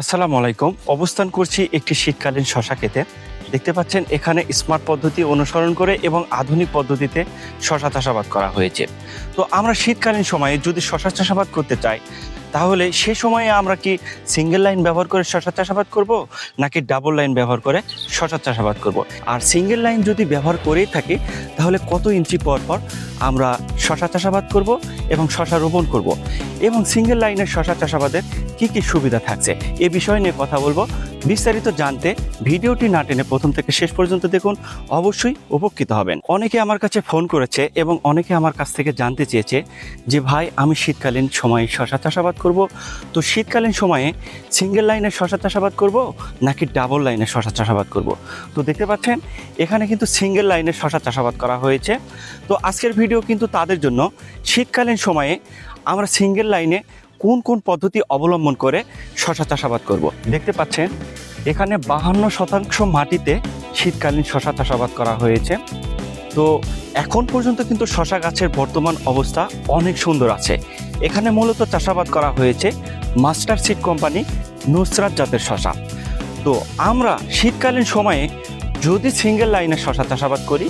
আসসালামু আলাইকুম। অবস্থান করছি একটি শীতকালীন শশা খেতে। দেখতে পাচ্ছেন, এখানে স্মার্ট পদ্ধতি অনুসরণ করে এবং আধুনিক পদ্ধতিতে শশা চাষাবাদ করা হয়েছে। তো আমরা শীতকালীন সময়ে যদি শশা চাষাবাদ করতে চাই, তাহলে সে সময়ে আমরা কি সিঙ্গেল লাইন ব্যবহার করে শশা চাষাবাদ করব, নাকি ডাবল লাইন ব্যবহার করে শশা চাষাবাদ করব? আর সিঙ্গেল লাইন যদি ব্যবহার করেই থাকি, তাহলে কত ইঞ্চি পর পর আমরা শশা চাষাবাদ করব এবং শশা রোপণ করব? এবং সিঙ্গেল লাইনের শশা চাষাবাদের কি কি সুবিধা থাকছে এ বিষয় নিয়ে কথা বলব। বিস্তারিত জানতে ভিডিওটি না টেনে প্রথম থেকে শেষ পর্যন্ত দেখুন, অবশ্যই উপকৃত হবেন। অনেকে আমার কাছে ফোন করেছে এবং অনেকে আমার কাছ থেকে জানতে চেয়েছে যে, ভাই, আমি শীতকালীন সময়ে শশা চাষাবাদ করব। তো শীতকালীন সময়ে সিঙ্গেল লাইনে শশা চাষাবাদ করব নাকি ডাবল লাইনে শশা চাষাবাদ করব? তো দেখতে পাচ্ছেন, এখানে কিন্তু সিঙ্গেল লাইনে শশা চাষাবাদ করা হয়েছে। তো আজকের ভিডিও কিন্তু তাদের জন্য শীতকালীন সময়ে আমরা সিঙ্গেল লাইনে কোন কোন পদ্ধতি অবলম্বন করে শশা চাষাবাদ করব? দেখতে পাচ্ছেন, এখানে বাহান্ন শতাংশ মাটিতে শীতকালীন শশা চাষাবাদ করা হয়েছে। তো এখন পর্যন্ত কিন্তু শশা গাছের বর্তমান অবস্থা অনেক সুন্দর আছে। এখানে মূলত চাষাবাদ করা হয়েছে মাস্টার সিড কোম্পানি নুসরাত জাতের শশা। তো আমরা শীতকালীন সময়ে যদি সিঙ্গেল লাইনে শশা চাষাবাদ করি,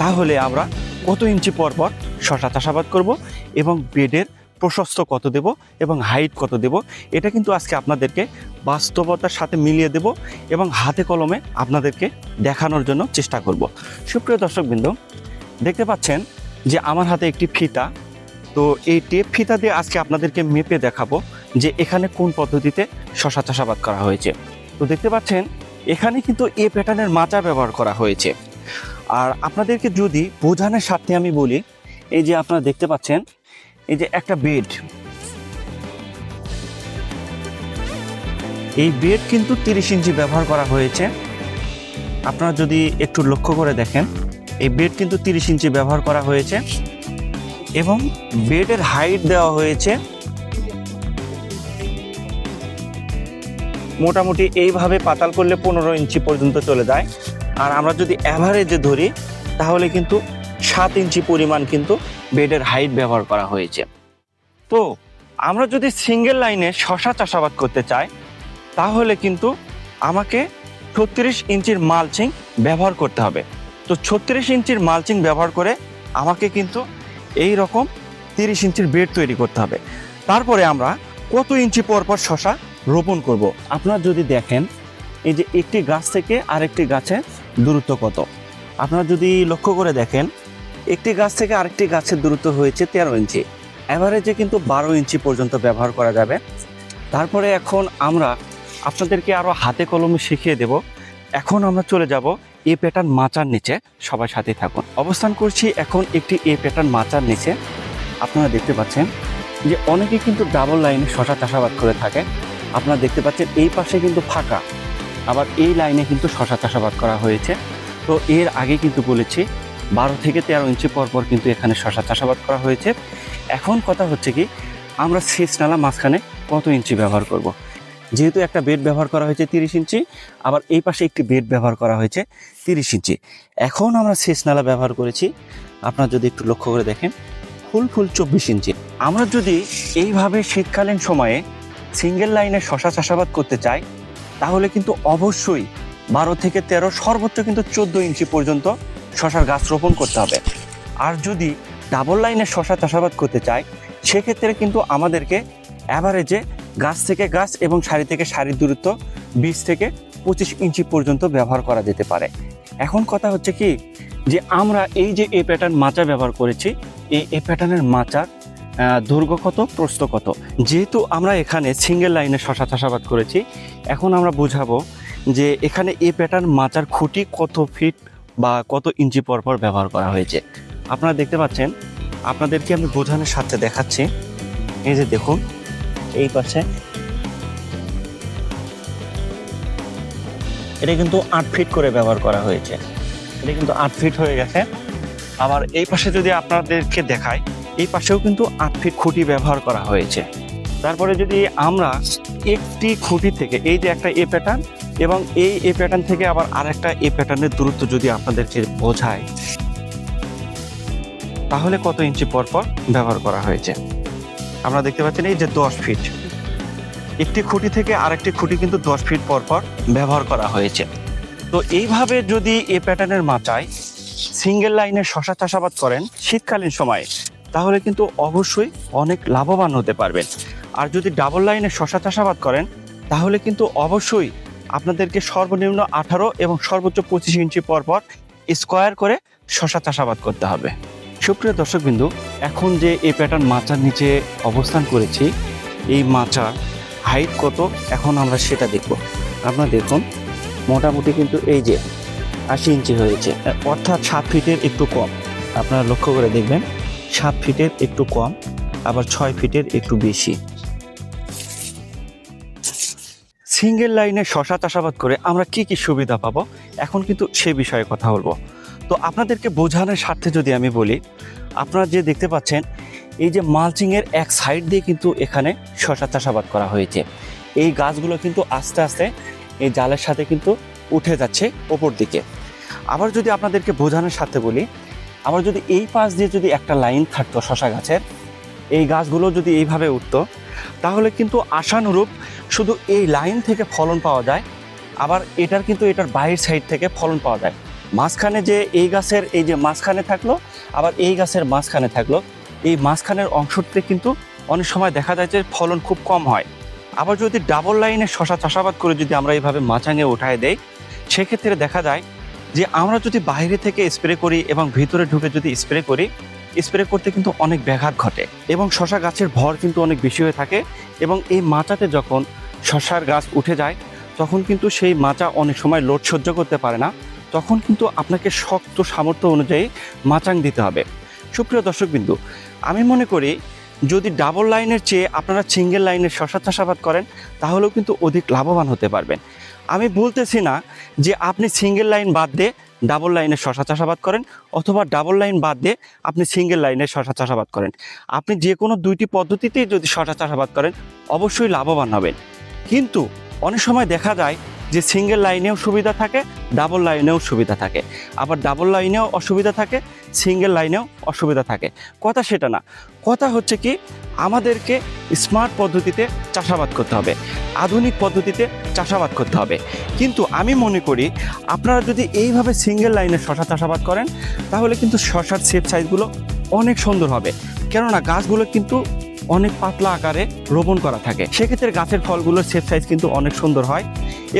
তাহলে আমরা কত ইঞ্চি পর পর শশা চাষাবাদ করব এবং বেডের প্রশস্ত কত দেব এবং হাইট কত দেব, এটা কিন্তু আজকে আপনাদেরকে বাস্তবতার সাথে মিলিয়ে দেব এবং হাতে কলমে আপনাদেরকে দেখানোর জন্য চেষ্টা করব। সুপ্রিয় দর্শকবৃন্দ, দেখতে পাচ্ছেন যে আমার হাতে একটি ফিতা। তো এই টেপ ফিতা দিয়ে আজকে আপনাদেরকে মেপে দেখাবো যে এখানে কোন পদ্ধতিতে শশা চাষাবাদ করা হয়েছে। তো দেখতে পাচ্ছেন, এখানে কিন্তু এ প্যাটার্নের মাচা ব্যবহার করা হয়েছে। আর আপনাদেরকে যদি বোঝানোর সাথে আমি বলি, এই যে আপনারা দেখতে পাচ্ছেন এই যে একটা বেড এই বেড কিন্তু তিরিশ ইঞ্চি ব্যবহার করা হয়েছে। আপনারা যদি একটু লক্ষ্য করে দেখেন, এই বেড কিন্তু তিরিশ ইঞ্চি ব্যবহার করা হয়েছে এবং বেডের হাইট দেওয়া হয়েছে মোটামুটি এইভাবে পাতাল করলে পনেরো ইঞ্চি পর্যন্ত চলে যায়। আর আমরা যদি অ্যাভারেজে ধরি, তাহলে কিন্তু সাত ইঞ্চি পরিমাণ কিন্তু বেডের হাইট ব্যবহার করা হয়েছে। তো আমরা যদি সিঙ্গেল লাইনে শশা চাষাবাদ করতে চাই, তাহলে কিন্তু আমাকে ছত্রিশ ইঞ্চির মালচিং ব্যবহার করতে হবে। তো ছত্রিশ ইঞ্চির মালচিং ব্যবহার করে আমাকে কিন্তু এই রকম তিরিশ ইঞ্চির বেড তৈরি করতে হবে। তারপরে আমরা কত ইঞ্চি পর পর শশা রোপণ করব? আপনারা যদি দেখেন, এই যে একটি গাছ থেকে আরেকটি গাছের দূরত্ব কত? আপনারা যদি লক্ষ্য করে দেখেন একটি গাছ থেকে আরেকটি গাছের দূরত্ব হয়েছে তেরো ইঞ্চি। অ্যাভারেজে কিন্তু বারো ইঞ্চি পর্যন্ত ব্যবহার করা যাবে। তারপরে এখন আমরা আপনাদেরকে আরও হাতে কলমে শিখিয়ে দেব। এখন আমরা চলে যাব এ প্যাটার্ন মাচার নিচে। সবার সাথে থাকুন। অবস্থান করছি এখন একটি এ প্যাটার্ন মাচার নিচে। আপনারা দেখতে পাচ্ছেন যে অনেকে কিন্তু ডাবল লাইনে শশা চাষাবাদ করে থাকে। আপনারা দেখতে পাচ্ছেন এই পাশে কিন্তু ফাঁকা। আবার এই লাইনে কিন্তু শশা চাষাবাদ করা হয়েছে। তো এর আগে কিন্তু বলেছি বারো থেকে তেরো ইঞ্চি পর পর কিন্তু এখানে শশা চাষাবাদ করা হয়েছে। এখন কথা হচ্ছে কি, আমরা সেচ নালা মাঝখানে কত ইঞ্চি ব্যবহার করব। যেহেতু একটা বেড ব্যবহার করা হয়েছে তিরিশ ইঞ্চি, আবার এই পাশে একটি বেড ব্যবহার করা হয়েছে তিরিশ ইঞ্চি। এখন আমরা সেচ নালা ব্যবহার করেছি, আপনার যদি একটু লক্ষ্য করে দেখেন, ফুল ফুল চব্বিশ ইঞ্চি। আমরা যদি এইভাবে শীতকালীন সময়ে সিঙ্গেল লাইনে শশা চাষাবাদ করতে চাই, তাহলে কিন্তু অবশ্যই বারো থেকে তেরো সর্বোচ্চ কিন্তু চোদ্দ ইঞ্চি পর্যন্ত শশার গাছ রোপণ করতে হবে। আর যদি ডাবল লাইনে শশা চাষাবাদ করতে চাই সেক্ষেত্রে কিন্তু আমাদেরকে অ্যাভারেজে গাছ থেকে গাছ এবং সারি থেকে সারির দূরত্ব বিশ থেকে পঁচিশ ইঞ্চি পর্যন্ত ব্যবহার করা যেতে পারে। এখন কথা হচ্ছে কি, যে আমরা এই যে এ প্যাটার্ন মাচা ব্যবহার করেছি, এই এ প্যাটার্নের মাচার দৈর্ঘ্য কত, প্রস্থ কত? যেহেতু আমরা এখানে সিঙ্গেল লাইনে শশা চাষাবাদ করেছি, এখন আমরা বোঝাবো যে এখানে এ প্যাটার্ন মাচার খুঁটি কত ফিট বা কত ইঞ্চি পর পর ব্যবহার করা হয়েছে। আপনারা দেখতে পাচ্ছেন, আপনাদেরকে আমি বোঝানোর সাথে দেখাচ্ছি। এই যে দেখুন, এই পাশে। এটা কিন্তু আট ফিট করে ব্যবহার করা হয়েছে। এটা কিন্তু আট ফিট হয়ে গেছে। আবার এই পাশে যদি আপনাদেরকে দেখাই, এই পাশেও কিন্তু আট ফিট খুঁটি ব্যবহার করা হয়েছে। তারপরে যদি আমরা একটি খুঁটি থেকে, এই যে একটা এ প্যাটার্ন এবং এই এ প্যাটার্ন থেকে আবার আরেকটা এ প্যাটার্নের দূরত্ব যদি আপনাদেরকে বোঝায়, তাহলে কত ইঞ্চি পর পর ব্যবহার করা হয়েছে? আমরা দেখতে পাচ্ছেন এই যে দশ ফিট একটি খুঁটি থেকে আরেকটি খুঁটি কিন্তু দশ ফিট পর পর ব্যবহার করা হয়েছে। তো এইভাবে যদি এ প্যাটার্নের মাচায় সিঙ্গেল লাইনে শশা চাষাবাদ করেন শীতকালীন সময়ে, তাহলে কিন্তু অবশ্যই অনেক লাভবান হতে পারবেন। আর যদি ডাবল লাইনে শশা চাষাবাদ করেন, তাহলে কিন্তু অবশ্যই আপনাদেরকে সর্বনিম্ন আঠারো এবং সর্বোচ্চ পঁচিশ ইঞ্চি পর পর স্কোয়ার করে শশা চাষাবাদ করতে হবে। সুপ্রিয় দর্শকবিন্দু, এখন যে এই প্যাটার্ন মাচার নিচে অবস্থান করেছি, এই মাচার হাইট কত? এখন আমরা সেটা দেখব। আপনারা দেখুন, মোটামুটি কিন্তু এই যে আশি ইঞ্চি হয়েছে। অর্থাৎ সাত ফিটের একটু কম। আপনারা লক্ষ্য করে দেখবেন, সাত ফিটের একটু কম, আবার ছয় ফিটের একটু বেশি। সিঙ্গেল লাইনে শশা চাষাবাদ করে আমরা কি কি সুবিধা পাবো? এখন কিন্তু সে বিষয়ে কথা বলব। তো আপনাদেরকে বোঝানোর স্বার্থে যদি আমি বলি, আপনারা যে দেখতে পাচ্ছেন, এই যে মালচিংয়ের এক সাইড দিয়ে কিন্তু এখানে শশা চাষাবাদ করা হয়েছে। এই গাছগুলো কিন্তু আস্তে আস্তে এই জালের সাথে কিন্তু উঠে যাচ্ছে ওপর দিকে। আবার যদি আপনাদেরকে বোঝানোর সাথে বলি আবার যদি এই পাশ দিয়ে যদি একটা লাইন থাকতো শশা গাছের, এই গাছগুলো যদি এইভাবে উঠতো, তাহলে কিন্তু আশানুরূপ শুধু এই লাইন থেকে ফলন পাওয়া যায়, আবার এটার কিন্তু এটার বাইরের সাইড থেকে ফলন পাওয়া যায়। মাঝখানে যে এই গাছের এই যে মাঝখানে থাকল, আবার এই গাছের মাঝখানে থাকল, এই মাঝখানের অংশতে কিন্তু অনেক সময় দেখা যায় যে ফলন খুব কম হয়। আবার যদি ডাবল লাইনে শশা চাষাবাদ করে যদি আমরা এইভাবে মাচাঙে উঠায় দেই, সেক্ষেত্রে দেখা যায় যে আমরা যদি বাইরে থেকে স্প্রে করি এবং ভিতরে ঢুকে যদি স্প্রে করি, স্প্রে করতে কিন্তু অনেক ব্যাঘাত ঘটে এবং শশা গাছের ভর কিন্তু অনেক বেশি হয়ে থাকে এবং এই মাচাতে যখন শশার গাছ উঠে যায়, তখন কিন্তু সেই মাচা অনেক সময় লোড সহ্য করতে পারে না। তখন কিন্তু আপনাকে শক্ত সামর্থ্য অনুযায়ী মাচাং দিতে হবে। সুপ্রিয় দর্শকবিন্দু, আমি মনে করি যদি ডাবল লাইনের চেয়ে আপনারা সিঙ্গেল লাইনের শশা চাষাবাদ করেন, তাহলেও কিন্তু অধিক লাভবান হতে পারবেন। আমি বলতেছি না যে আপনি সিঙ্গেল লাইন বাদ দিয়ে ডাবল লাইনের শশা চাষাবাদ করেন, অথবা ডাবল লাইন বাদ দিয়ে আপনি সিঙ্গেল লাইনের শশা চাষাবাদ করেন। আপনি যে কোনো দুইটি পদ্ধতিতেই যদি শশা চাষাবাদ করেন, অবশ্যই লাভবান হবেন। কিন্তু অনেক সময় দেখা যায় যে সিঙ্গেল লাইনেও সুবিধা থাকে ডাবল লাইনেও সুবিধা থাকে। আবার ডাবল লাইনেও অসুবিধা থাকে সিঙ্গেল লাইনেও অসুবিধা থাকে। কথা সেটা না। কথা হচ্ছে কি, আমাদেরকে স্মার্ট পদ্ধতিতে চাষাবাদ করতে হবে। আধুনিক পদ্ধতিতে চাষাবাদ করতে হবে। কিন্তু আমি মনে করি, আপনারা যদি এইভাবে সিঙ্গেল লাইনে শশা চাষাবাদ করেন, তাহলে কিন্তু শশার শেপ সাইজগুলো অনেক সুন্দর হবে। কেননা গাছগুলো কিন্তু অনেক পাতলা আকারে রোপণ করা থাকে। সেক্ষেত্রে গাছের ফলগুলোর শেপ সাইজ কিন্তু অনেক সুন্দর হয়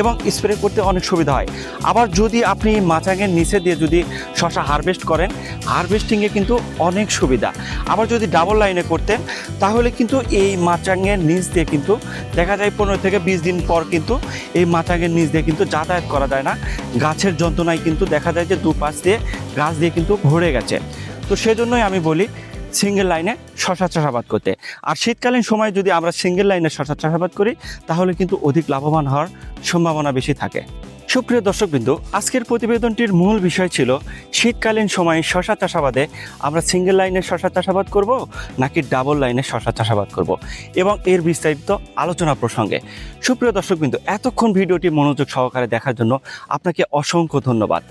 এবং স্প্রে করতে অনেক সুবিধা হয়। আবার যদি আপনি মাচাঙের নিচে দিয়ে যদি শশা হারভেস্ট করেন হারভেস্টিংয়ে কিন্তু অনেক সুবিধা। আবার যদি ডাবল লাইনে করতেন, তাহলে কিন্তু এই মাচাঙের নিচ দিয়ে কিন্তু দেখা যায় পনেরো থেকে বিশ দিন পর কিন্তু এই মাচাঙের নিচ দিয়ে কিন্তু যাতায়াত করা যায় না। গাছের যন্ত্রণায় কিন্তু দেখা যায় যে দুপাশ দিয়ে গাছ দিয়ে কিন্তু ভরে গেছে। তো সেজন্যই আমি বলি সিঙ্গেল লাইনে শশা চাষাবাদ করতে। আর শীতকালীন সময় যদি আমরা সিঙ্গেল লাইনে শশা চাষাবাদ করি, তাহলে কিন্তু অধিক লাভবান হওয়ার সম্ভাবনা বেশি থাকে। সুপ্রিয় দর্শকবৃন্দ, আজকের প্রতিবেদনটির মূল বিষয় ছিল, শীতকালীন সময়ে শশা চাষাবাদে আমরা সিঙ্গেল লাইনে শশা চাষাবাদ করব নাকি ডাবল লাইনে শশা চাষাবাদ করব? এবং এর বিস্তারিত আলোচনা প্রসঙ্গে। সুপ্রিয় দর্শকবৃন্দ, এতক্ষণ ভিডিওটি মনোযোগ সহকারে দেখার জন্য আপনাকে অসংখ্য ধন্যবাদ।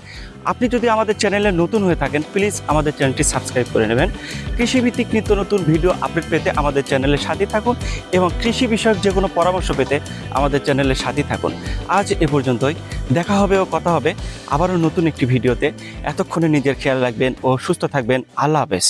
আপনি যদি আমাদের চ্যানেলে নতুন হয়ে থাকেন, প্লিজ আমাদের চ্যানেলটি সাবস্ক্রাইব করে নেবেন। কৃষিভিত্তিক নিত্য নতুন ভিডিও আপডেট পেতে আমাদের চ্যানেলের সাথে থাকুন এবং কৃষি বিষয়ক যে কোনো পরামর্শ পেতে আমাদের চ্যানেলের সাথে থাকুন। আজ এ পর্যন্তই। দেখা হবে ও কথা হবে। আবারও নতুন একটি ভিডিওতে। এতক্ষণে নিজের খেয়াল রাখবেন ও সুস্থ থাকবেন। আল্লাহ হাফেজ।